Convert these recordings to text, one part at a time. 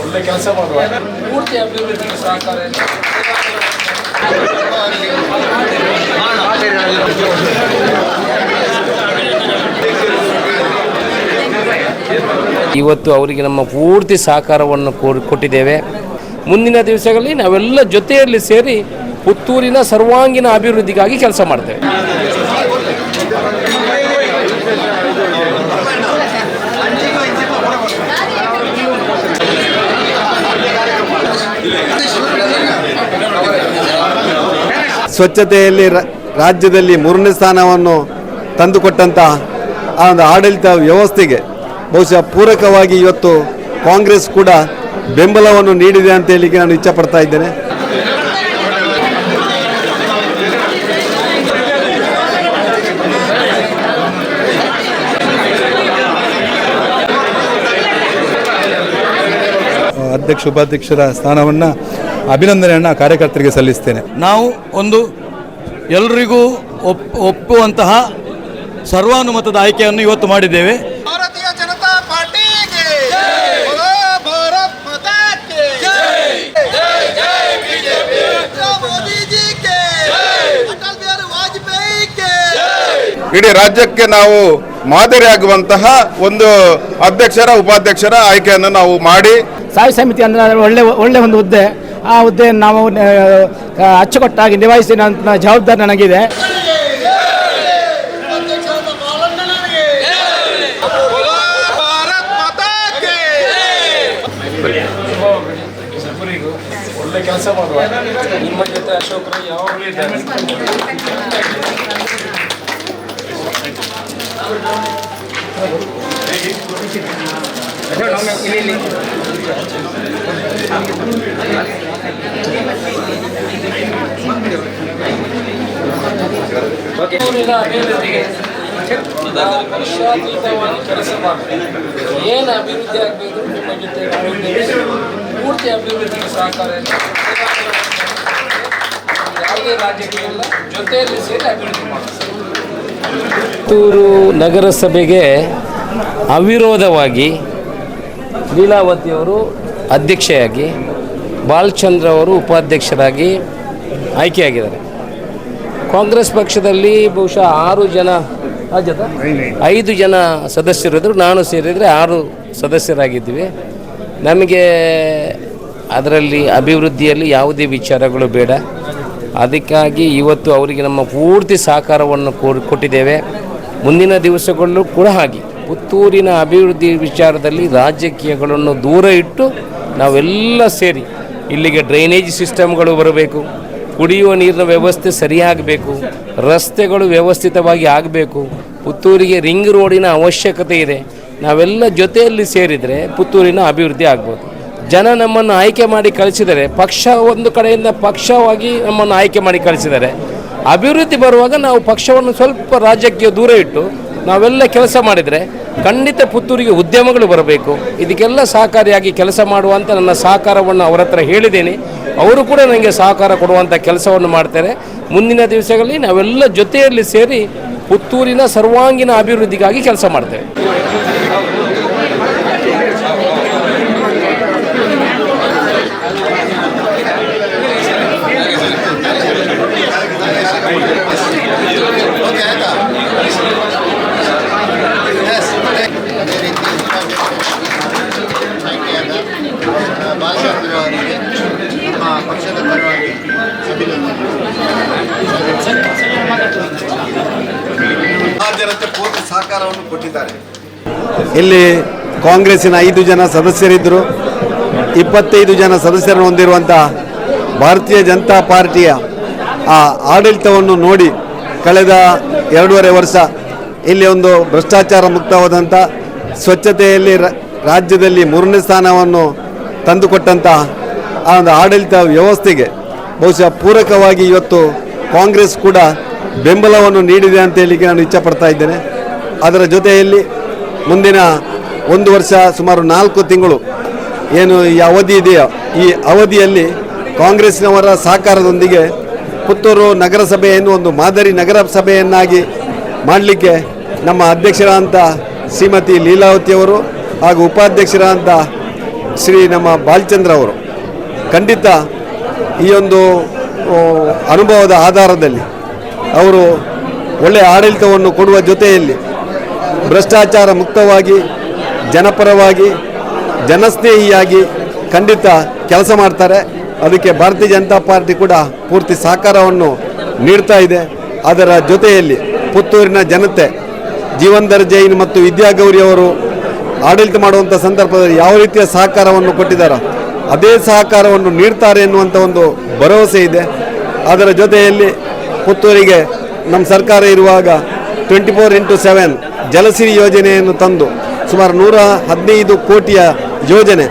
ಒಳ್ಳೆ ಕೆಲಸ ಮಾಡುವ ಪೂರ್ತಿ ಅಭಿವೃದ್ಧಿಗೆ ಸಹಕಾರ. ಇವತ್ತು ಅವರಿಗೆ ನಮ್ಮ ಪೂರ್ತಿ ಸಹಕಾರವನ್ನು ಕೊಟ್ಟಿದ್ದೇವೆ ಮುಂದಿನ ದಿವಸಗಳಲ್ಲಿ ನಾವೆಲ್ಲ ಜೊತೆಯಲ್ಲಿ ಸೇರಿ ಪುತ್ತೂರಿನ ಸರ್ವಾಂಗೀಣ ಅಭಿವೃದ್ಧಿಗಾಗಿ ಕೆಲಸ ಮಾಡ್ತೇವೆ ಸ್ವಚ್ಛತೆಯಲ್ಲಿ ರಾಜ್ಯದಲ್ಲಿ ಮೂರನೇ ಸ್ಥಾನವನ್ನು ತಂದುಕೊಟ್ಟಂಥ ಆ ಒಂದು ಆಡಳಿತ ವ್ಯವಸ್ಥೆಗೆ ಬಹುಶಃ ಪೂರಕವಾಗಿ ಇವತ್ತು ಕಾಂಗ್ರೆಸ್ ಕೂಡ ಬೆಂಬಲವನ್ನು ನೀಡಿದೆ ಅಂತ ಹೇಳಿಕೆ ನಾನು ಇಚ್ಛಪಡ್ತಾ ಇದ್ದೇನೆ. ಅಧ್ಯಕ್ಷ, ಉಪಾಧ್ಯಕ್ಷರ ಸ್ಥಾನವನ್ನು ಅಭಿನಂದನೆಯನ್ನು ಕಾರ್ಯಕರ್ತರಿಗೆ ಸಲ್ಲಿಸ್ತೇನೆ. ನಾವು ಒಂದು ಎಲ್ರಿಗೂ ಒಪ್ ಒಪ್ಪುವಂತಹ ಸರ್ವಾನುಮತದ ಆಯ್ಕೆಯನ್ನು ಇವತ್ತು ಮಾಡಿದ್ದೇವೆ. ಭಾರತೀಯ ಜನತಾ ಪಾರ್ಟಿ ಇಡೀ ರಾಜ್ಯಕ್ಕೆ ನಾವು ಮಾದರಿಯಾಗುವಂತಹ ಒಂದು ಅಧ್ಯಕ್ಷರ ಉಪಾಧ್ಯಕ್ಷರ ಆಯ್ಕೆಯನ್ನು ನಾವು ಮಾಡಿ. ಸಾಯಿ ಸಮಿತಿ ಅಂದ್ರೆ ಒಳ್ಳೆ ಒಳ್ಳೆ ಒಂದು ಹುದ್ದೆ. ಆ ಹುದ್ದೆಯನ್ನು ನಾವು ಅಚ್ಚುಕಟ್ಟಾಗಿ ನಿಭಾಯಿಸಿದ ಜವಾಬ್ದಾರಿ ನನಗಿದೆ. ಕೆಲಸ ಮಾಡುವ ನಿಮ್ಮ ಜೊತೆ ಯಾವಾಗಲೂ ಕೆಲಸ ಏನು ಅಭಿವೃದ್ಧಿ ಆಗಬೇಕು ನಿಮ್ಮ ಜೊತೆ. ಪೂರ್ತಿ ಅಭಿವೃದ್ಧಿಗೆ ಸಹಕಾರ. ಯಾವುದೇ ರಾಜ್ಯಕ್ಕೆ ಜೊತೆಯಲ್ಲಿ ನಗರಸಭೆಗೆ ಅವಿರೋಧವಾಗಿ ಲೀಲಾವತಿಯವರು ಅಧ್ಯಕ್ಷೆಯಾಗಿ, ಬಾಲಚಂದ್ರ ಅವರು ಉಪಾಧ್ಯಕ್ಷರಾಗಿ ಆಯ್ಕೆಯಾಗಿದ್ದಾರೆ. ಕಾಂಗ್ರೆಸ್ ಪಕ್ಷದಲ್ಲಿ ಬಹುಶಃ ಆರು ಜನ ಐದು ಜನ ಸದಸ್ಯರಿದ್ದರು ನಾನು ಸೇರಿದರೆ ಆರು ಸದಸ್ಯರಾಗಿದ್ದೀವಿ. ನಮಗೆ ಅದರಲ್ಲಿ ಅಭಿವೃದ್ಧಿಯಲ್ಲಿ ಯಾವುದೇ ವಿಚಾರಗಳು ಬೇಡ. ಅದಕ್ಕಾಗಿ ಇವತ್ತು ಅವರಿಗೆ ನಮ್ಮ ಪೂರ್ತಿ ಸಹಕಾರವನ್ನು ಕೊಟ್ಟಿದ್ದೇವೆ. ಮುಂದಿನ ದಿವಸಗಳಲ್ಲೂ ಕೂಡ ಹಾಗೆ. ಪುತ್ತೂರಿನ ಅಭಿವೃದ್ಧಿ ವಿಚಾರದಲ್ಲಿ ರಾಜಕೀಯಗಳನ್ನು ದೂರ ಇಟ್ಟು ನಾವೆಲ್ಲ ಸೇರಿ ಇಲ್ಲಿಗೆ ಡ್ರೈನೇಜ್ ಸಿಸ್ಟಮ್ಗಳು ಬರಬೇಕು, ಕುಡಿಯುವ ನೀರಿನ ವ್ಯವಸ್ಥೆ ಸರಿಯಾಗಬೇಕು, ರಸ್ತೆಗಳು ವ್ಯವಸ್ಥಿತವಾಗಿ ಆಗಬೇಕು, ಪುತ್ತೂರಿಗೆ ರಿಂಗ್ ರೋಡಿನ ಅವಶ್ಯಕತೆ ಇದೆ. ನಾವೆಲ್ಲ ಜೊತೆಯಲ್ಲಿ ಸೇರಿದರೆ ಪುತ್ತೂರಿನ ಅಭಿವೃದ್ಧಿ ಆಗ್ಬೋದು. ಜನ ನಮ್ಮನ್ನು ಆಯ್ಕೆ ಮಾಡಿ ಕಳಿಸಿದರೆ, ಪಕ್ಷ ಒಂದು ಕಡೆಯಿಂದ ಪಕ್ಷವಾಗಿ ನಮ್ಮನ್ನು ಆಯ್ಕೆ ಮಾಡಿ ಕಳಿಸಿದರೆ, ಅಭಿವೃದ್ಧಿ ಬರುವಾಗ ನಾವು ಪಕ್ಷವನ್ನು ಸ್ವಲ್ಪ ರಾಜ್ಯಕ್ಕೆ ದೂರ ಇಟ್ಟು ನಾವೆಲ್ಲ ಕೆಲಸ ಮಾಡಿದರೆ ಖಂಡಿತ ಪುತ್ತೂರಿಗೆ ಉದ್ಯಮಗಳು ಬರಬೇಕು. ಇದಕ್ಕೆಲ್ಲ ಸಹಕಾರಿಯಾಗಿ ಕೆಲಸ ಮಾಡುವಂಥ ನನ್ನ ಸಹಕಾರವನ್ನು ಅವರ ಹತ್ರ ಹೇಳಿದ್ದೇನೆ. ಅವರು ಕೂಡ ನನಗೆ ಸಹಕಾರ ಕೊಡುವಂಥ ಕೆಲಸವನ್ನು ಮಾಡ್ತಾರೆ. ಮುಂದಿನ ದಿವಸಗಳಲ್ಲಿ ನಾವೆಲ್ಲ ಜೊತೆಯಲ್ಲಿ ಸೇರಿ ಪುತ್ತೂರಿನ ಸರ್ವಾಂಗೀಣ ಅಭಿವೃದ್ಧಿಗಾಗಿ ಕೆಲಸ ಮಾಡ್ತೇವೆ. ಜನತೆ ಪೂರ್ತಿ ಸಹಕಾರವನ್ನು ಕೊಟ್ಟಿದ್ದಾರೆ. ಇಲ್ಲಿ ಕಾಂಗ್ರೆಸ್ಸಿನ ಐದು ಜನ ಸದಸ್ಯರಿದ್ದರು. ಇಪ್ಪತ್ತೈದು ಜನ ಸದಸ್ಯರನ್ನು ಹೊಂದಿರುವಂಥ ಭಾರತೀಯ ಜನತಾ ಪಾರ್ಟಿಯ ಆ ಆಡಳಿತವನ್ನು ನೋಡಿ ಕಳೆದ ಎರಡೂವರೆ ವರ್ಷ ಇಲ್ಲಿ ಒಂದು ಭ್ರಷ್ಟಾಚಾರ ಮುಕ್ತವಾದಂಥ ಸ್ವಚ್ಛತೆಯಲ್ಲಿ ರಾಜ್ಯದಲ್ಲಿ ಮೂರನೇ ಸ್ಥಾನವನ್ನು ತಂದುಕೊಟ್ಟಂಥ ಆ ಒಂದು ಆಡಳಿತ ವ್ಯವಸ್ಥೆಗೆ ಬಹುಶಃ ಪೂರಕವಾಗಿ ಇವತ್ತು ಕಾಂಗ್ರೆಸ್ ಕೂಡ ಬೆಂಬಲವನ್ನು ನೀಡಿದೆ ಅಂತ ಹೇಳಿಕ್ಕೆ ನಾನು ಇಚ್ಛಪಡ್ತಾ ಇದ್ದೇನೆ. ಅದರ ಜೊತೆಯಲ್ಲಿ ಮುಂದಿನ ಒಂದು ವರ್ಷ ಸುಮಾರು ನಾಲ್ಕು ತಿಂಗಳು ಏನು ಈ ಅವಧಿ ಇದೆಯೋ, ಈ ಅವಧಿಯಲ್ಲಿ ಕಾಂಗ್ರೆಸ್ನವರ ಸಹಕಾರದೊಂದಿಗೆ ಪುತ್ತೂರು ನಗರಸಭೆಯನ್ನು ಒಂದು ಮಾದರಿ ನಗರಸಭೆಯನ್ನಾಗಿ ಮಾಡಲಿಕ್ಕೆ ನಮ್ಮ ಅಧ್ಯಕ್ಷರಾದಂಥ ಶ್ರೀಮತಿ ಲೀಲಾವತಿಯವರು ಹಾಗೂ ಉಪಾಧ್ಯಕ್ಷರಾದಂಥ ಶ್ರೀ ನಮ್ಮ ಬಾಲಚಂದ್ರ ಅವರು. ಖಂಡಿತ ಈ ಒಂದು ಅನುಭವದ ಆಧಾರದಲ್ಲಿ ಅವರು ಒಳ್ಳೆಯ ಆಡಳಿತವನ್ನು ಕೊಡುವ ಜೊತೆಯಲ್ಲಿ ಭ್ರಷ್ಟಾಚಾರ ಮುಕ್ತವಾಗಿ, ಜನಪರವಾಗಿ, ಜನಸ್ನೇಹಿಯಾಗಿ ಖಂಡಿತ ಕೆಲಸ ಮಾಡ್ತಾರೆ. ಅದಕ್ಕೆ ಭಾರತೀಯ ಜನತಾ ಪಾರ್ಟಿ ಕೂಡ ಪೂರ್ತಿ ಸಹಕಾರವನ್ನು ನೀಡ್ತಾ ಇದೆ. ಅದರ ಜೊತೆಯಲ್ಲಿ ಪುತ್ತೂರಿನ ಜನತೆ ಜೀವಂಧರ್ ಜೈನ್ ಮತ್ತು ವಿದ್ಯಾಗೌರಿ ಅವರು ಆಡಳಿತ ಮಾಡುವಂಥ ಸಂದರ್ಭದಲ್ಲಿ ಯಾವ ರೀತಿಯ ಸಹಕಾರವನ್ನು ಕೊಟ್ಟಿದ್ದಾರೋ ಅದೇ ಸಹಕಾರವನ್ನು ನೀಡ್ತಾರೆ ಎನ್ನುವಂಥ ಒಂದು ಭರವಸೆ ಇದೆ. ಅದರ ಜೊತೆಯಲ್ಲಿ ಪುತ್ತೂರಿಗೆ ನಮ್ಮ ಸರ್ಕಾರ ಇರುವಾಗ twenty four into seven Jalasiri ಯೋಜನೆಯನ್ನು ತಂದು ಸುಮಾರು ನೂರ ಹದಿನೈದು ಕೋಟಿಯ ಯೋಜನೆ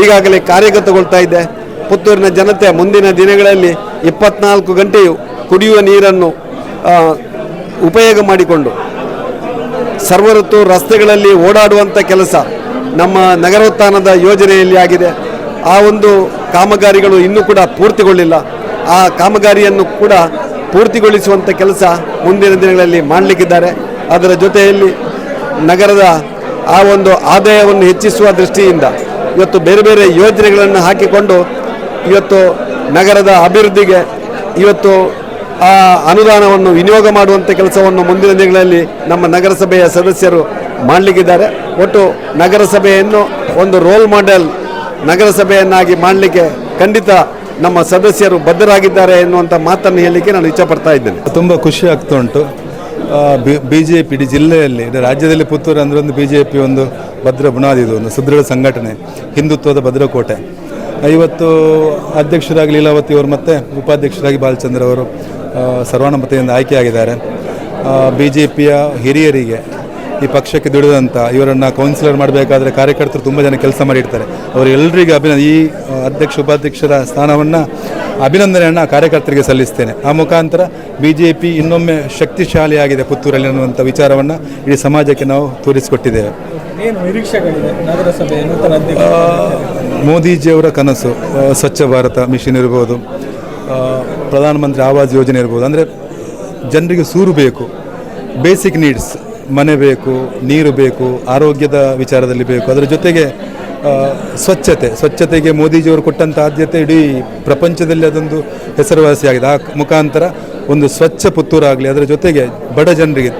ಈಗಾಗಲೇ ಕಾರ್ಯಗತಗೊಳ್ತಾ ಇದೆ. ಪುತ್ತೂರಿನ ಜನತೆ ಮುಂದಿನ ದಿನಗಳಲ್ಲಿ ಇಪ್ಪತ್ನಾಲ್ಕು ಗಂಟೆಯು ಕುಡಿಯುವ ನೀರನ್ನು ಉಪಯೋಗ ಮಾಡಿಕೊಂಡು ಸರ್ವಋತು ರಸ್ತೆಗಳಲ್ಲಿ ಓಡಾಡುವಂಥ ಕೆಲಸ ನಮ್ಮ ನಗರೋತ್ಥಾನದ ಯೋಜನೆಯಲ್ಲಿ ಆಗಿದೆ. ಆ ಒಂದು ಕಾಮಗಾರಿಗಳು ಇನ್ನೂ ಕೂಡ ಪೂರ್ತಿಗೊಳ್ಳಿಲ್ಲ. ಆ ಕಾಮಗಾರಿಯನ್ನು ಕೂಡ ಪೂರ್ತಿಗೊಳಿಸುವಂಥ ಕೆಲಸ ಮುಂದಿನ ದಿನಗಳಲ್ಲಿ ಮಾಡಲಿಕ್ಕಿದ್ದಾರೆ. ಅದರ ಜೊತೆಯಲ್ಲಿ ನಗರದ ಆ ಒಂದು ಆದಾಯವನ್ನು ಹೆಚ್ಚಿಸುವ ದೃಷ್ಟಿಯಿಂದ ಇವತ್ತು ಬೇರೆ ಬೇರೆ ಯೋಜನೆಗಳನ್ನು ಹಾಕಿಕೊಂಡು ಇವತ್ತು ನಗರದ ಅಭಿವೃದ್ಧಿಗೆ ಇವತ್ತು ಆ ಅನುದಾನವನ್ನು ವಿನಿಯೋಗ ಮಾಡುವಂಥ ಕೆಲಸವನ್ನು ಮುಂದಿನ ದಿನಗಳಲ್ಲಿ ನಮ್ಮ ನಗರಸಭೆಯ ಸದಸ್ಯರು ಮಾಡಲಿಕ್ಕಿದ್ದಾರೆ. ಒಟ್ಟು ನಗರಸಭೆಯನ್ನು ಒಂದು ರೋಲ್ ಮಾಡೆಲ್ ನಗರಸಭೆಯನ್ನಾಗಿ ಮಾಡಲಿಕ್ಕೆ ಖಂಡಿತ ನಮ್ಮ ಸದಸ್ಯರು ಬದ್ಧರಾಗಿದ್ದಾರೆ ಎನ್ನುವಂಥ ಮಾತನ್ನು ಹೇಳಲಿಕ್ಕೆ ನಾನು ಇಚ್ಛಪಡ್ತಾ ಇದ್ದೇನೆ. ತುಂಬ ಖುಷಿ ಆಗ್ತಾ ಉಂಟು ಬಿ ಜೆ ಪಿ ಇಡೀ ಜಿಲ್ಲೆಯಲ್ಲಿ ರಾಜ್ಯದಲ್ಲಿ ಪುತ್ತೂರು ಅಂದರೆ ಒಂದು ಬಿ ಜೆ ಪಿ ಒಂದು ಭದ್ರ ಬುನಾದಿ ಇದು, ಒಂದು ಸುದೃಢ ಸಂಘಟನೆ, ಹಿಂದುತ್ವದ ಭದ್ರಕೋಟೆ. ಇವತ್ತು ಅಧ್ಯಕ್ಷರಾಗಿ ಲೀಲಾವತಿ ಅವರು ಮತ್ತು ಉಪಾಧ್ಯಕ್ಷರಾಗಿ ಬಾಲಚಂದ್ರ ಅವರು ಸರ್ವಾನುಮತೆಯಿಂದ ಆಯ್ಕೆಯಾಗಿದ್ದಾರೆ. ಬಿ ಜೆ ಪಿಯ ಹಿರಿಯರಿಗೆ ಈ ಪಕ್ಷಕ್ಕೆ ದುಡಿದಂಥ ಇವರನ್ನು ಕೌನ್ಸಿಲರ್ ಮಾಡಬೇಕಾದ್ರೆ ಕಾರ್ಯಕರ್ತರು ತುಂಬ ಜನ ಕೆಲಸ ಮಾಡಿರ್ತಾರೆ. ಅವರೆಲ್ಲರಿಗೂ ಅಭಿನ ಈ ಅಧ್ಯಕ್ಷ ಉಪಾಧ್ಯಕ್ಷರ ಸ್ಥಾನವನ್ನು ಅಭಿನಂದನೆಯನ್ನು ಕಾರ್ಯಕರ್ತರಿಗೆ ಸಲ್ಲಿಸ್ತೇನೆ. ಆ ಮುಖಾಂತರ ಬಿ ಜೆ ಪಿ ಇನ್ನೊಮ್ಮೆ ಶಕ್ತಿಶಾಲಿಯಾಗಿದೆ ಪುತ್ತೂರಲ್ಲಿ ಅನ್ನುವಂಥ ವಿಚಾರವನ್ನು ಇಡೀ ಸಮಾಜಕ್ಕೆ ನಾವು ತೋರಿಸಿಕೊಟ್ಟಿದ್ದೇವೆ. ಮೋದಿಜಿಯವರ ಕನಸು ಸ್ವಚ್ಛ ಭಾರತ ಮಿಷನ್ ಇರ್ಬೋದು ಪ್ರಧಾನಮಂತ್ರಿ ಆವಾಸ್ ಯೋಜನೆ ಇರ್ಬೋದು. ಅಂದರೆ ಜನರಿಗೆ ಸೂರು ಬೇಕು ಬೇಸಿಕ್ ನೀಡ್ಸ್ ಮನೆ ಬೇಕು, ನೀರು ಬೇಕು, ಆರೋಗ್ಯದ ವಿಚಾರದಲ್ಲಿ ಬೇಕು. ಅದರ ಜೊತೆಗೆ ಸ್ವಚ್ಛತೆ. ಸ್ವಚ್ಛತೆಗೆ ಮೋದಿಜಿಯವರು ಕೊಟ್ಟಂಥ ಆದ್ಯತೆ ಇಡೀ ಪ್ರಪಂಚದಲ್ಲಿ ಅದೊಂದು ಹೆಸರುವಾಸಿಯಾಗಿದೆ. ಆ ಮುಖಾಂತರ ಒಂದು ಸ್ವಚ್ಛ ಪುತ್ತೂರಾಗಲಿ. ಅದರ ಜೊತೆಗೆ ಬಡ ಜನರಿಗೆ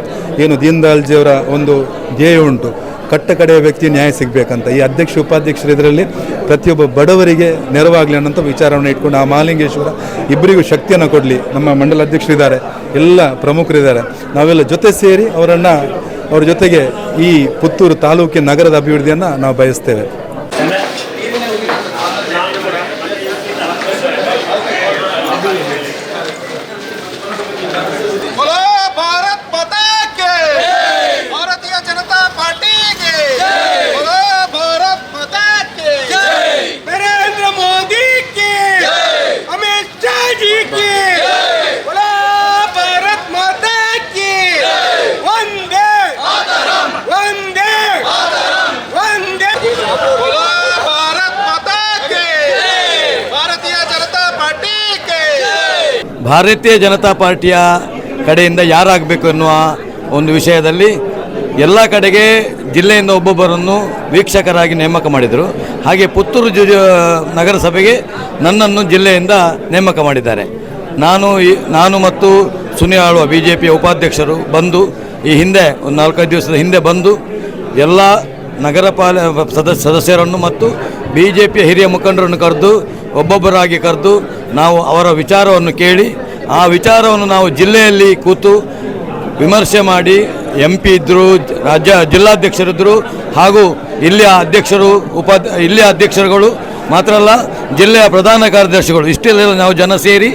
ಏನು ದೀನ್ ದಯಾಳ್ಜಿಯವರ ಒಂದು ಧ್ಯೇಯ ಉಂಟು. ಕಟ್ಟ ಕಡೆಯ ವ್ಯಕ್ತಿ ನ್ಯಾಯ ಸಿಗಬೇಕಂತ. ಈ ಅಧ್ಯಕ್ಷ, ಉಪಾಧ್ಯಕ್ಷರ ಇದರಲ್ಲಿ ಪ್ರತಿಯೊಬ್ಬ ಬಡವರಿಗೆ ನೆರವಾಗಲಿ ಅನ್ನೋಂಥ ವಿಚಾರವನ್ನು ಇಟ್ಕೊಂಡು ಆ ಮಹಾಲಿಂಗೇಶ್ವರ ಇಬ್ಬರಿಗೂ ಶಕ್ತಿಯನ್ನು ಕೊಡಲಿ. ನಮ್ಮ ಮಂಡಲ ಅಧ್ಯಕ್ಷರಿದ್ದಾರೆ ಎಲ್ಲ ಪ್ರಮುಖರಿದ್ದಾರೆ ನಾವೆಲ್ಲ ಜೊತೆ ಸೇರಿ ಅವರನ್ನು, ಅವರ ಜೊತೆಗೆ ಈ ಪುತ್ತೂರು ತಾಲೂಕಿನ ನಗರದ ಅಭಿವೃದ್ಧಿಯನ್ನು ನಾವು ಬಯಸ್ತೇವೆ. ಭಾರತೀಯ ಜನತಾ ಪಾರ್ಟಿಯ ಕಡೆಯಿಂದ ಯಾರಾಗಬೇಕು ಎನ್ನುವ ಒಂದು ವಿಷಯದಲ್ಲಿ ಎಲ್ಲ ಕಡೆಗೆ ಜಿಲ್ಲೆಯಿಂದ ಒಬ್ಬೊಬ್ಬರನ್ನು ವೀಕ್ಷಕರಾಗಿ ನೇಮಕ ಮಾಡಿದರು. ಹಾಗೆ ಪುತ್ತೂರು ಜು ನಗರಸಭೆಗೆ ನನ್ನನ್ನು ಜಿಲ್ಲೆಯಿಂದ ನೇಮಕ ಮಾಡಿದ್ದಾರೆ. ನಾನು ನಾನು ಮತ್ತು ಸುನಿಲ್ ಆಳ್ವ ಬಿ ಜೆ ಪಿಯ ಉಪಾಧ್ಯಕ್ಷರು ಬಂದು ಈ ಹಿಂದೆ ಒಂದು ನಾಲ್ಕೈದು ದಿವಸದ ಹಿಂದೆ ಬಂದು ಎಲ್ಲ ನಗರ ಪಾಲ ಸದಸ್ಯ ಸದಸ್ಯರನ್ನು ಮತ್ತು ಬಿ ಜೆ ಪಿಯ ಹಿರಿಯ ಮುಖಂಡರನ್ನು ಕರೆದು ಒಬ್ಬೊಬ್ಬರಾಗಿ ಕರೆದು ನಾವು ಅವರ ವಿಚಾರವನ್ನು ಕೇಳಿ, ಆ ವಿಚಾರವನ್ನು ನಾವು ಜಿಲ್ಲೆಯಲ್ಲಿ ಕೂತು ವಿಮರ್ಶೆ ಮಾಡಿ ಎಂ ಪಿ ಇದ್ದರು ರಾಜ್ಯ ಜಿಲ್ಲಾಧ್ಯಕ್ಷರಿದ್ದರು ಹಾಗೂ ಇಲ್ಲಿಯ ಅಧ್ಯಕ್ಷರು ಉಪಾಧ್ಯ ಇಲ್ಲಿಯ ಅಧ್ಯಕ್ಷರುಗಳು ಮಾತ್ರ ಅಲ್ಲ, ಜಿಲ್ಲೆಯ ಪ್ರಧಾನ ಕಾರ್ಯದರ್ಶಿಗಳು, ಇಷ್ಟೆಲ್ಲ ನಾವು ಜನ ಸೇರಿ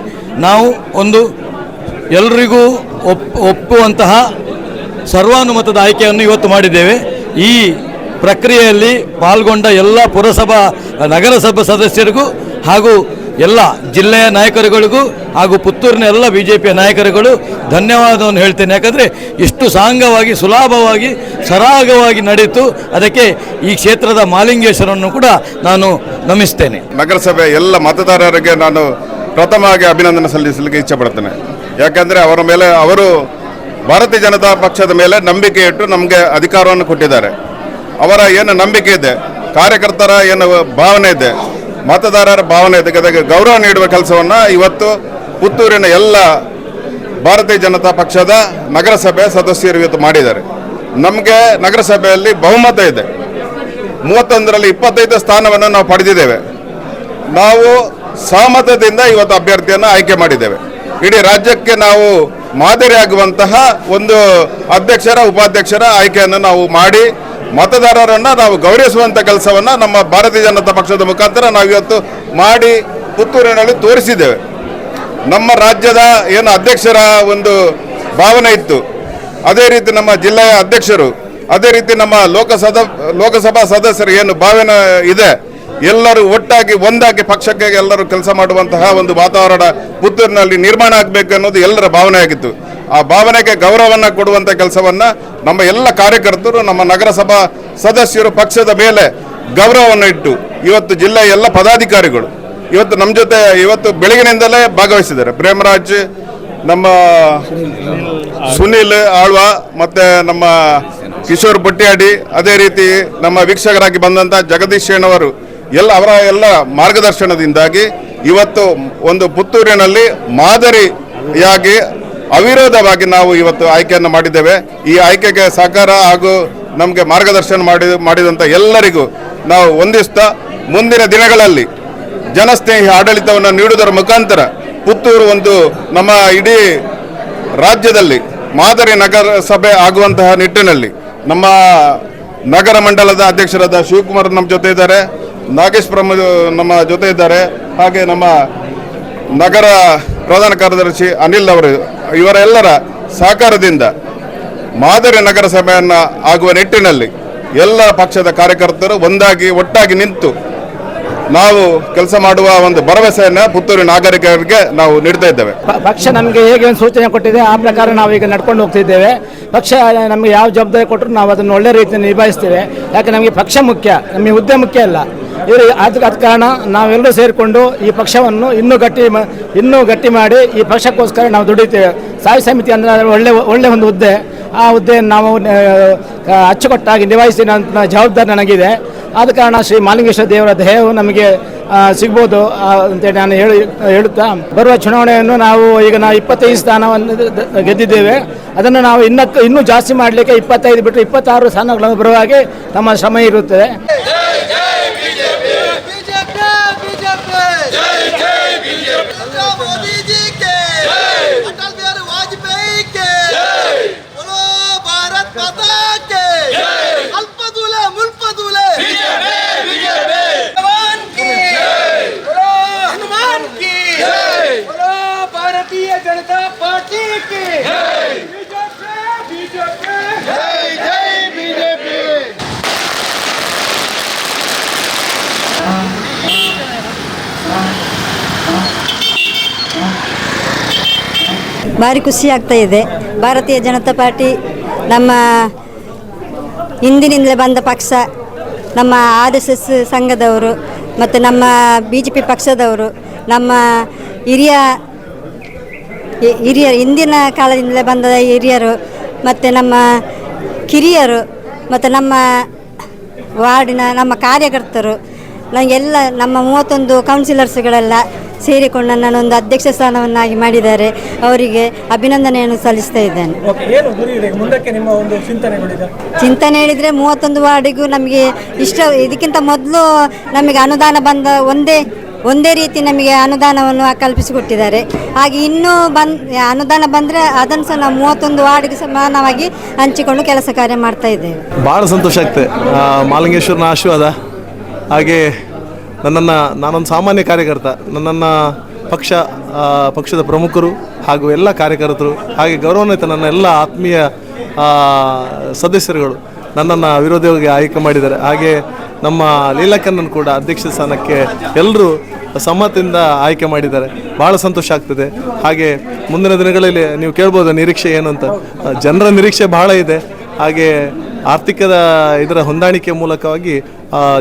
ನಾವು ಒಂದು ಎಲ್ರಿಗೂ ಒಪ್, ಒಪ್ಪುವಂತಹ ಸರ್ವಾನುಮತದ ಆಯ್ಕೆಯನ್ನು ಇವತ್ತು ಮಾಡಿದ್ದೇವೆ. ಈ ಪ್ರಕ್ರಿಯೆಯಲ್ಲಿ ಪಾಲ್ಗೊಂಡ ಎಲ್ಲ ಪುರಸಭಾ, ನಗರಸಭಾ ಸದಸ್ಯರಿಗೂ ಹಾಗೂ ಎಲ್ಲ ಜಿಲ್ಲೆಯ ನಾಯಕರುಗಳಿಗೂ ಹಾಗೂ ಪುತ್ತೂರಿನ ಎಲ್ಲ ಬಿ ಜೆ ಪಿಯ ನಾಯಕರುಗಳು ಧನ್ಯವಾದವನ್ನು ಹೇಳ್ತೇನೆ. ಯಾಕಂದರೆ ಇಷ್ಟು ಸಾಂಗವಾಗಿ, ಸುಲಭವಾಗಿ, ಸರಾಗವಾಗಿ ನಡೆಯಿತು. ಅದಕ್ಕೆ ಈ ಕ್ಷೇತ್ರದ ಮಾಲಿಂಗೇಶ್ವರನ್ನು ಕೂಡ ನಾನು ನಮಿಸ್ತೇನೆ. ನಗರಸಭೆ ಎಲ್ಲ ಮತದಾರರಿಗೆ ನಾನು ಪ್ರಥಮವಾಗಿ ಅಭಿನಂದನೆ ಸಲ್ಲಿಸಲಿಕ್ಕೆ ಇಚ್ಛಪಡ್ತೇನೆ ಯಾಕಂದರೆ ಅವರ ಮೇಲೆ, ಅವರು ಭಾರತೀಯ ಜನತಾ ಪಕ್ಷದ ಮೇಲೆ ನಂಬಿಕೆ ಇಟ್ಟು ನಮಗೆ ಅಧಿಕಾರವನ್ನು ಕೊಟ್ಟಿದ್ದಾರೆ. ಅವರ ಏನು ನಂಬಿಕೆ ಇದೆ, ಕಾರ್ಯಕರ್ತರ ಏನು ಭಾವನೆ ಇದೆ ಮತದಾರರ ಭಾವನೆ ತೆಗೆದಾಗ ಗೌರವ ನೀಡುವ ಕೆಲಸವನ್ನು ಇವತ್ತು ಪುತ್ತೂರಿನ ಎಲ್ಲ ಭಾರತೀಯ ಜನತಾ ಪಕ್ಷದ ನಗರಸಭೆ ಸದಸ್ಯರು ಇವತ್ತು ಮಾಡಿದ್ದಾರೆ. ನಮಗೆ ನಗರಸಭೆಯಲ್ಲಿ ಬಹುಮತ ಇದೆ. ಮೂವತ್ತೊಂದರಲ್ಲಿ ಇಪ್ಪತ್ತೈದು ಸ್ಥಾನವನ್ನು ನಾವು ಪಡೆದಿದ್ದೇವೆ. ನಾವು ಸಹಮತದಿಂದ ಇವತ್ತು ಅಭ್ಯರ್ಥಿಯನ್ನು ಆಯ್ಕೆ ಮಾಡಿದ್ದೇವೆ. ಇಡೀ ರಾಜ್ಯಕ್ಕೆ ನಾವು ಮಾದರಿಯಾಗುವಂತಹ ಒಂದು ಅಧ್ಯಕ್ಷರ, ಉಪಾಧ್ಯಕ್ಷರ ಆಯ್ಕೆಯನ್ನು ನಾವು ಮಾಡಿ ಮತದಾರರನ್ನು ನಾವು ಗೌರವಿಸುವಂಥ ಕೆಲಸವನ್ನು ನಮ್ಮ ಭಾರತೀಯ ಜನತಾ ಪಕ್ಷದ ಮುಖಾಂತರ ನಾವು ಇವತ್ತು ಮಾಡಿ ಪುತ್ತೂರಿನಲ್ಲಿ ತೋರಿಸಿದ್ದೇವೆ. ನಮ್ಮ ರಾಜ್ಯದ ಏನು ಅಧ್ಯಕ್ಷರ ಒಂದು ಭಾವನೆ ಇತ್ತು. ಅದೇ ರೀತಿ ನಮ್ಮ ಜಿಲ್ಲೆಯ ಅಧ್ಯಕ್ಷರು, ಅದೇ ರೀತಿ ನಮ್ಮ ಲೋಕಸಭಾ ಲೋಕಸಭಾ ಸದಸ್ಯರು ಏನು ಭಾವನೆ ಇದೆ. ಎಲ್ಲರೂ ಒಟ್ಟಾಗಿ ಒಂದಾಗಿ ಪಕ್ಷಕ್ಕೆ ಎಲ್ಲರೂ ಕೆಲಸ ಮಾಡುವಂತಹ ಒಂದು ವಾತಾವರಣ ಪುತ್ತೂರಿನಲ್ಲಿ ನಿರ್ಮಾಣ ಆಗಬೇಕು ಅನ್ನೋದು ಎಲ್ಲರ ಭಾವನೆ ಆಗಿತ್ತು. ಆ ಭಾವನೆಗೆ ಗೌರವವನ್ನು ಕೊಡುವಂಥ ಕೆಲಸವನ್ನು ನಮ್ಮ ಎಲ್ಲ ಕಾರ್ಯಕರ್ತರು, ನಮ್ಮ ನಗರಸಭಾ ಸದಸ್ಯರು ಪಕ್ಷದ ಮೇಲೆ ಗೌರವವನ್ನು ಇಟ್ಟು ಇವತ್ತು ಜಿಲ್ಲೆಯ ಎಲ್ಲ ಪದಾಧಿಕಾರಿಗಳು ಇವತ್ತು ನಮ್ಮ ಜೊತೆ ಇವತ್ತು ಬೆಳಗಿನಿಂದಲೇ ಭಾಗವಹಿಸಿದ್ದಾರೆ. ಪ್ರೇಮರಾಜ್, ನಮ್ಮ ಸುನಿಲ್ ಆಳ್ವ ಮತ್ತು ನಮ್ಮ ಕಿಶೋರ್ ಬಟ್ಟಿಯಾಡಿ, ಅದೇ ರೀತಿ ನಮ್ಮ ವೀಕ್ಷಕರಾಗಿ ಬಂದಂಥ ಜಗದೀಶ್ ಶೇಣವರು, ಎಲ್ಲ ಅವರ ಎಲ್ಲ ಮಾರ್ಗದರ್ಶನದಿಂದಾಗಿ ಇವತ್ತು ಒಂದು ಪುತ್ತೂರಿನಲ್ಲಿ ಮಾದರಿಯಾಗಿ ಅವಿರೋಧವಾಗಿ ನಾವು ಇವತ್ತು ಆಯ್ಕೆಯನ್ನು ಮಾಡಿದ್ದೇವೆ. ಈ ಆಯ್ಕೆಗೆ ಸಹಕಾರ ಹಾಗೂ ನಮಗೆ ಮಾರ್ಗದರ್ಶನ ಮಾಡಿ ಮಾಡಿದಂಥ ಎಲ್ಲರಿಗೂ ನಾವು ಹೊಂದಿಸ್ತಾ ಮುಂದಿನ ದಿನಗಳಲ್ಲಿ ಜನಸ್ನೇಹಿ ಆಡಳಿತವನ್ನು ನೀಡುವುದರ ಮುಖಾಂತರ ಪುತ್ತೂರು ಒಂದು ನಮ್ಮ ಇಡೀ ರಾಜ್ಯದಲ್ಲಿ ಮಾದರಿ ನಗರಸಭೆ ಆಗುವಂತಹ ನಿಟ್ಟಿನಲ್ಲಿ ನಮ್ಮ ನಗರ ಮಂಡಲದ ಅಧ್ಯಕ್ಷರಾದ ಶಿವಕುಮಾರ್ ನಮ್ಮ ಜೊತೆ ಇದ್ದಾರೆ, ನಾಗೇಶ್ ಪ್ರಮ ನಮ್ಮ ಜೊತೆ ಇದ್ದಾರೆ, ಹಾಗೆ ನಮ್ಮ ನಗರ ಪ್ರಧಾನ ಕಾರ್ಯದರ್ಶಿ ಅನಿಲ್ ಅವರು ಇವರೆಲ್ಲರ ಸಹಕಾರದಿಂದ ಮಾದರಿ ನಗರಸಭೆಯನ್ನು ಆಗುವ ನಿಟ್ಟಿನಲ್ಲಿ ಎಲ್ಲ ಪಕ್ಷದ ಕಾರ್ಯಕರ್ತರು ಒಂದಾಗಿ ಒಟ್ಟಾಗಿ ನಿಂತು ನಾವು ಕೆಲಸ ಮಾಡುವ ಒಂದು ಭರವಸೆಯನ್ನು ಪುತ್ತೂರು ನಾಗರಿಕರಿಗೆ ನಾವು ನೀಡ್ತಾ ಇದ್ದೇವೆ. ಪಕ್ಷ ನಮಗೆ ಹೇಗೆ ಒಂದು ಸೂಚನೆ ಕೊಟ್ಟಿದೆ, ಆ ಪ್ರಕಾರ ನಾವು ಈಗ ನಡ್ಕೊಂಡು ಹೋಗ್ತಿದ್ದೇವೆ. ಪಕ್ಷ ನಮಗೆ ಯಾವ ಜವಾಬ್ದಾರಿ ಕೊಟ್ಟರು ನಾವು ಅದನ್ನು ಒಳ್ಳೆ ರೀತಿಯಲ್ಲಿ ನಿಭಾಯಿಸ್ತೇವೆ. ಯಾಕೆ ನಮಗೆ ಪಕ್ಷ ಮುಖ್ಯ, ನಮಗೆ ಹುದ್ದೆ ಮುಖ್ಯ ಅಲ್ಲ. ಇವರು ಆದ ಕಾರಣ ನಾವೆಲ್ಲರೂ ಸೇರಿಕೊಂಡು ಈ ಪಕ್ಷವನ್ನು ಇನ್ನೂ ಗಟ್ಟಿ ಇನ್ನೂ ಗಟ್ಟಿ ಮಾಡಿ ಈ ಪಕ್ಷಕ್ಕೋಸ್ಕರ ನಾವು ದುಡಿತೇವೆ ಸಾಯಿ ಸಮಿತಿ ಅಂದರೆ ಒಳ್ಳೆ ಒಳ್ಳೆ ಒಂದು ಹುದ್ದೆ. ಆ ಹುದ್ದೆಯನ್ನು ನಾವು ಅಚ್ಚುಕಟ್ಟಾಗಿ ನಿಭಾಯಿಸಿದಂಥ ಅಂತ ಜವಾಬ್ದಾರಿ ನನಗಿದೆ. ಆದ ಕಾರಣ ಶ್ರೀ ಮಾಲಿಂಗೇಶ್ವರ ದೇವರ ದೇಹವು ನಮಗೆ ಸಿಗ್ಬೋದು ಅಂತೇಳಿ ನಾನು ಹೇಳಿ, ಹೇಳುತ್ತಾ. ಬರುವ ಚುನಾವಣೆಯನ್ನು ನಾವು ಈಗ ನಾವು ಇಪ್ಪತ್ತೈದು ಸ್ಥಾನವನ್ನು ಗೆದ್ದಿದ್ದೇವೆ. ಅದನ್ನು ನಾವು ಇನ್ನಕ್ಕೆ, ಇನ್ನೂ ಜಾಸ್ತಿ ಮಾಡಲಿಕ್ಕೆ ಇಪ್ಪತ್ತೈದು ಬಿಟ್ಟು ಇಪ್ಪತ್ತಾರು ಸ್ಥಾನಗಳನ್ನು ಬರುವ ಹಾಗೆ ನಮ್ಮ ಶ್ರಮ ಇರುತ್ತದೆ. ಭಾರಿ ಖುಷಿ ಆಗ್ತಾ ಇದೆ. ಭಾರತೀಯ ಜನತಾ ಪಾರ್ಟಿ ನಮ್ಮ ಹಿಂದಿನಿಂದಲೇ ಬಂದ ಪಕ್ಷ, ನಮ್ಮ ಆರ್ ಎಸ್ ಎಸ್ ಸಂಘದವರು ಮತ್ತು ನಮ್ಮ ಬಿ ಜೆ ಪಿ ಪಕ್ಷದವರು, ನಮ್ಮ ಹಿರಿಯ ಹಿರಿಯ ಹಿಂದಿನ ಕಾಲದಿಂದಲೇ ಬಂದ ಹಿರಿಯರು ಮತ್ತು ನಮ್ಮ ಕಿರಿಯರು ಮತ್ತು ನಮ್ಮ ವಾರ್ಡಿನ ನಮ್ಮ ಕಾರ್ಯಕರ್ತರು ನನಗೆಲ್ಲ ನಮ್ಮ ಮೂವತ್ತೊಂದು ಕೌನ್ಸಿಲರ್ಸ್ಗಳೆಲ್ಲ ಸೇರಿಕೊಂಡು ನನ್ನನ್ನು ಒಂದು ಅಧ್ಯಕ್ಷ ಸ್ಥಾನವನ್ನಾಗಿ ಮಾಡಿದ್ದಾರೆ. ಅವರಿಗೆ ಅಭಿನಂದನೆಯನ್ನು ಸಲ್ಲಿಸ್ತಾ ಇದ್ದೇನೆ. ಏನು ಗುರಿ ಇದೆ? ಮುಂದಕ್ಕೆ ನಿಮ್ಮ ಒಂದು ಚಿಂತನೆಗಳಿದೆ? ಚಿಂತನೆ ಹೇಳಿದ್ರೆ ಮೂವತ್ತೊಂದು ವಾರ್ಡಿಗೂ ನಮಗೆ ಇಷ್ಟ ಇದಕ್ಕಿಂತ ಮೊದಲು ನಮಗೆ ಅನುದಾನ ಬಂದ ಒಂದೇ ಒಂದೇ ರೀತಿ ನಮಗೆ ಅನುದಾನವನ್ನು ಕಲ್ಪಿಸಿಕೊಟ್ಟಿದ್ದಾರೆ. ಹಾಗೆ ಇನ್ನೂ ಬಂದ್ ಅನುದಾನ ಬಂದರೆ ಅದನ್ನು ಸಹ ನಾವು ಮೂವತ್ತೊಂದು ವಾರ್ಡ್ಗೆ ಸಮಾನವಾಗಿ ಹಂಚಿಕೊಂಡು ಕೆಲಸ ಕಾರ್ಯ ಮಾಡ್ತಾ ಇದ್ದೇವೆ. ಭಾಳ ಸಂತೋಷ ಆಗ್ತದೆ. ಮಾಲಿಂಗೇಶ್ವರನ ಆಶೀರ್ವಾದ ಹಾಗೆ ನನ್ನನ್ನು ನಾನೊಂದು ಸಾಮಾನ್ಯ ಕಾರ್ಯಕರ್ತ, ನನ್ನನ್ನು ಪಕ್ಷ ಪಕ್ಷದ ಪ್ರಮುಖರು ಹಾಗೂ ಎಲ್ಲ ಕಾರ್ಯಕರ್ತರು ಹಾಗೆ ಗೌರವಾನ್ವಿತ ನನ್ನ ಎಲ್ಲ ಆತ್ಮೀಯ ಸದಸ್ಯರುಗಳು ನನ್ನನ್ನು ವಿರೋಧಿಯಾಗಿ ಆಯ್ಕೆ ಮಾಡಿದ್ದಾರೆ. ಹಾಗೆ ನಮ್ಮ ಲೀಲಕ್ಕಣ್ಣನ್ನು ಕೂಡ ಅಧ್ಯಕ್ಷ ಸ್ಥಾನಕ್ಕೆ ಎಲ್ಲರೂ ಸಮ್ಮತಿಯಿಂದ ಆಯ್ಕೆ ಮಾಡಿದ್ದಾರೆ. ಭಾಳ ಸಂತೋಷ ಆಗ್ತದೆ. ಹಾಗೆ ಮುಂದಿನ ದಿನಗಳಲ್ಲಿ ನೀವು ಕೇಳ್ಬೋದು ನಿರೀಕ್ಷೆ ಏನು ಅಂತ. ಜನರ ನಿರೀಕ್ಷೆ ಬಹಳ ಇದೆ. ಹಾಗೆ ಆರ್ಥಿಕದ ಇದರ ಹೊಂದಾಣಿಕೆ ಮೂಲಕವಾಗಿ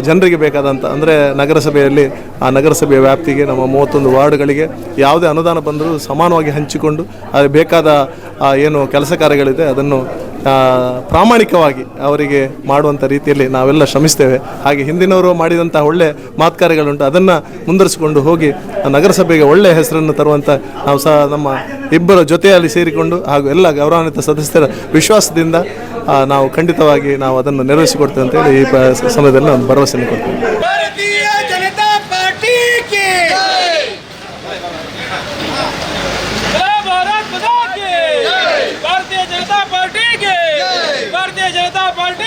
ಜನರಿಗೆ ಬೇಕಾದಂಥ ಅಂದರೆ ನಗರಸಭೆಯಲ್ಲಿ ಆ ನಗರಸಭೆಯ ವ್ಯಾಪ್ತಿಗೆ ನಮ್ಮ ಮೂವತ್ತೊಂದು ವಾರ್ಡ್ಗಳಿಗೆ ಯಾವುದೇ ಅನುದಾನ ಬಂದರೂ ಸಮಾನವಾಗಿ ಹಂಚಿಕೊಂಡು ಬೇಕಾದ ಏನು ಕೆಲಸ ಕಾರ್ಯಗಳಿದೆ ಅದನ್ನು ಪ್ರಾಮಾಣಿಕವಾಗಿ ಅವರಿಗೆ ಮಾಡುವಂಥ ರೀತಿಯಲ್ಲಿ ನಾವೆಲ್ಲ ಶ್ರಮಿಸ್ತೇವೆ. ಹಾಗೆ ಹಿಂದಿನವರು ಮಾಡಿದಂಥ ಒಳ್ಳೆ ಮಾತ್ಕಾರ್ಯಗಳುಂಟು, ಅದನ್ನು ಮುಂದುವರಿಸಿಕೊಂಡು ಹೋಗಿ ನಗರಸಭೆಗೆ ಒಳ್ಳೆಯ ಹೆಸರನ್ನು ತರುವಂಥ ನಾವು ಸಹ ನಮ್ಮ ಇಬ್ಬರ ಜೊತೆಯಲ್ಲಿ ಸೇರಿಕೊಂಡು ಹಾಗೂ ಎಲ್ಲ ಗೌರವಾನ್ವಿತ ಸದಸ್ಯರ ವಿಶ್ವಾಸದಿಂದ ನಾವು ಖಂಡಿತವಾಗಿ ನಾವು ಅದನ್ನು ನೆರವೇರಿಸಿಕೊಡ್ತೇವೆ ಅಂತೇಳಿ ಈ ಸಮಯದಲ್ಲಿ ನಾನು ಭರವಸೆಯನ್ನು ಕೊಡ್ತೇನೆ. Parti